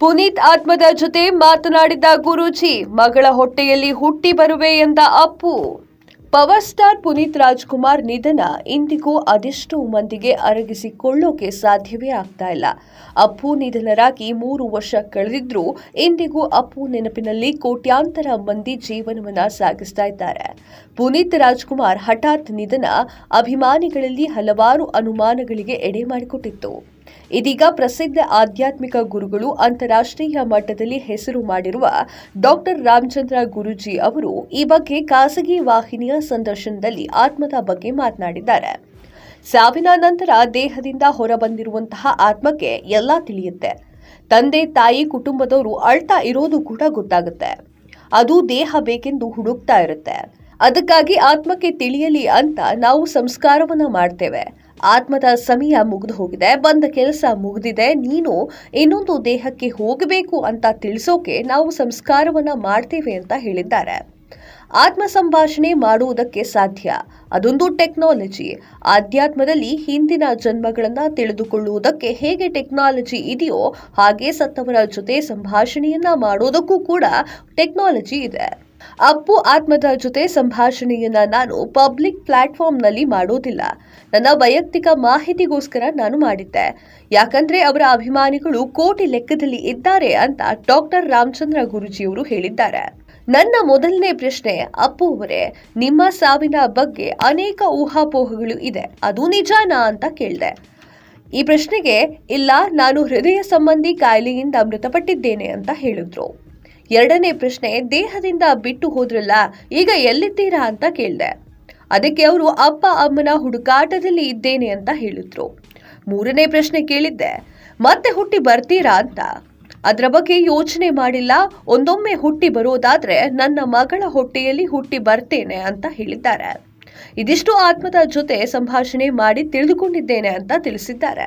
ಪುನೀತ್ ಆತ್ಮದ ಜೊತೆ ಮಾತನಾಡಿದ ಗುರೂಜಿ ಮಗಳ ಹೊಟ್ಟೆಯಲ್ಲಿ ಹುಟ್ಟಿ ಬರುವೆ ಎಂದ ಅಪ್ಪು. ಪವರ್ ಸ್ಟಾರ್ ಪುನೀತ್ ರಾಜ್ಕುಮಾರ್ ನಿಧನ ಇಂದಿಗೂ ಅದೆಷ್ಟೋ ಮಂದಿಗೆ ಅರಗಿಸಿಕೊಳ್ಳೋಕೆ ಸಾಧ್ಯವೇ ಆಗ್ತಾ ಇಲ್ಲ. ಅಪ್ಪು ನಿಧನರಾಗಿ ಮೂರು ವರ್ಷ ಕಳೆದಿದ್ರೂ ಇಂದಿಗೂ ಅಪ್ಪು ನೆನಪಿನಲ್ಲಿ ಕೋಟ್ಯಾಂತರ ಮಂದಿ ಜೀವನವನ್ನ ಸಾಗಿಸ್ತಾ ಇದ್ದಾರೆ. ಪುನೀತ್ ರಾಜ್ಕುಮಾರ್ ಹಠಾತ್ ನಿಧನ ಅಭಿಮಾನಿಗಳಲ್ಲಿ ಹಲವಾರು ಅನುಮಾನಗಳಿಗೆ ಎಡೆ ಮಾಡಿಕೊಟ್ಟಿತ್ತು. ಇದೀಗ ಪ್ರಸಿದ್ಧ ಆಧ್ಯಾತ್ಮಿಕ ಗುರುಗಳು ಅಂತಾರಾಷ್ಟ್ರೀಯ ಮಟ್ಟದಲ್ಲಿ ಹೆಸರು ಮಾಡಿರುವ ಡಾಕ್ಟರ್ ರಾಮಚಂದ್ರ ಗುರುಜಿ ಅವರು ಈ ಬಗ್ಗೆ ಖಾಸಗಿ ವಾಹಿನಿಯ ಸಂದರ್ಶನದಲ್ಲಿ ಆತ್ಮದ ಬಗ್ಗೆ ಮಾತನಾಡಿದ್ದಾರೆ. ಸಾವಿನ ನಂತರ ದೇಹದಿಂದ ಹೊರಬಂದಿರುವಂತಹ ಆತ್ಮಕ್ಕೆ ಎಲ್ಲ ತಿಳಿಯುತ್ತೆ. ತಂದೆ, ತಾಯಿ, ಕುಟುಂಬದವರು ಅಳ್ತಾ ಇರೋದು ಕೂಡ ಗೊತ್ತಾಗುತ್ತೆ. ಅದು ದೇಹ ಬೇಕೆಂದು ಹುಡುಕ್ತಾ ಇರುತ್ತೆ. ಅದಕ್ಕಾಗಿ ಆತ್ಮಕ್ಕೆ ತಿಳಿಯಲಿ ಅಂತ ನಾವು ಸಂಸ್ಕಾರವನ್ನ ಮಾಡ್ತೇವೆ. ಆತ್ಮದ ಸಮಯ ಮುಗಿದು ಹೋಗಿದೆ, ಬಂದ ಕೆಲಸ ಮುಗಿದಿದೆ, ನೀನು ಇನ್ನೊಂದು ದೇಹಕ್ಕೆ ಹೋಗಬೇಕು ಅಂತ ತಿಳಿಸೋಕೆ ನಾವು ಸಂಸ್ಕಾರವನ್ನ ಮಾಡ್ತೇವೆ ಅಂತ ಹೇಳಿದ್ದಾರೆ. ಆತ್ಮ ಸಂಭಾಷಣೆ ಮಾಡುವುದಕ್ಕೆ ಸಾಧ್ಯ. ಅದೊಂದು ಟೆಕ್ನಾಲಜಿ. ಆಧ್ಯಾತ್ಮದಲ್ಲಿ ಹಿಂದಿನ ಜನ್ಮಗಳನ್ನು ತಿಳಿದುಕೊಳ್ಳುವುದಕ್ಕೆ ಹೇಗೆ ಟೆಕ್ನಾಲಜಿ ಇದೆಯೋ ಹಾಗೆ ಸತ್ತವರ ಜೊತೆ ಸಂಭಾಷಣೆಯನ್ನ ಮಾಡೋದಕ್ಕೂ ಕೂಡ ಟೆಕ್ನಾಲಜಿ ಇದೆ. ಅಪ್ಪು ಆತ್ಮದ ಜೊತೆ ಸಂಭಾಷಣೆಯನ್ನ ನಾನು ಪಬ್ಲಿಕ್ ಪ್ಲಾಟ್ಫಾರ್ಮ್ನಲ್ಲಿ ಮಾಡೋದಿಲ್ಲ ನನ್ನ ವೈಯಕ್ತಿಕ ಮಾಹಿತಿಗೋಸ್ಕರ ನಾನು ಮಾಡಿದ್ದೆ. ಯಾಕಂದ್ರೆ ಅವರ ಅಭಿಮಾನಿಗಳು ಕೋಟಿ ಲೆಕ್ಕದಲ್ಲಿ ಇದ್ದಾರೆ ಅಂತ ಡಾಕ್ಟರ್ ರಾಮಚಂದ್ರ ಗುರುಜಿಯವರು ಹೇಳಿದ್ದಾರೆ. ನನ್ನ ಮೊದಲನೇ ಪ್ರಶ್ನೆ, ಅಪ್ಪು ಅವರೇ, ನಿಮ್ಮ ಸಾವಿನ ಬಗ್ಗೆ ಅನೇಕ ಊಹಾಪೋಹಗಳು ಇದೆ. ಅದು ನಿಜಾನಾ ಅಂತ ಕೇಳಿದೆ. ಈ ಪ್ರಶ್ನೆಗೆ, ಇಲ್ಲ, ನಾನು ಹೃದಯ ಸಂಬಂಧಿ ಕಾಯಿಲೆಯಿಂದ ಮೃತಪಟ್ಟಿದ್ದೇನೆ ಅಂತ ಹೇಳಿದ್ರು. ಎರಡನೇ ಪ್ರಶ್ನೆ, ದೇಹದಿಂದ ಬಿಟ್ಟು ಹೋದ್ರಲ್ಲ, ಈಗ ಎಲ್ಲಿದ್ದೀರಾ ಅಂತ ಕೇಳಿದೆ. ಅದಕ್ಕೆ ಅವರು, ಅಪ್ಪ, ಅಮ್ಮನ ಹುಡುಕಾಟದಲ್ಲಿ ಇದ್ದೇನೆ ಅಂತ ಹೇಳಿದ್ರು. ಮೂರನೇ ಪ್ರಶ್ನೆ ಕೇಳಿದ್ದೆ, ಮತ್ತೆ ಹುಟ್ಟಿ ಬರ್ತೀರಾ ಅಂತ. ಅದರ ಬಗ್ಗೆ ಯೋಚನೆ ಮಾಡಿಲ್ಲ. ಒಂದೊಮ್ಮೆ ಹುಟ್ಟಿ ಬರೋದಾದ್ರೆ ನನ್ನ ಮಗಳ ಹೊಟ್ಟೆಯಲ್ಲಿ ಹುಟ್ಟಿ ಬರ್ತೇನೆ ಅಂತ ಹೇಳಿದ್ದಾರೆ. ಇದಿಷ್ಟು ಆತ್ಮದ ಜೊತೆ ಸಂಭಾಷಣೆ ಮಾಡಿ ತಿಳಿದುಕೊಂಡಿದ್ದೇನೆ ಅಂತ ತಿಳಿಸಿದ್ದಾರೆ.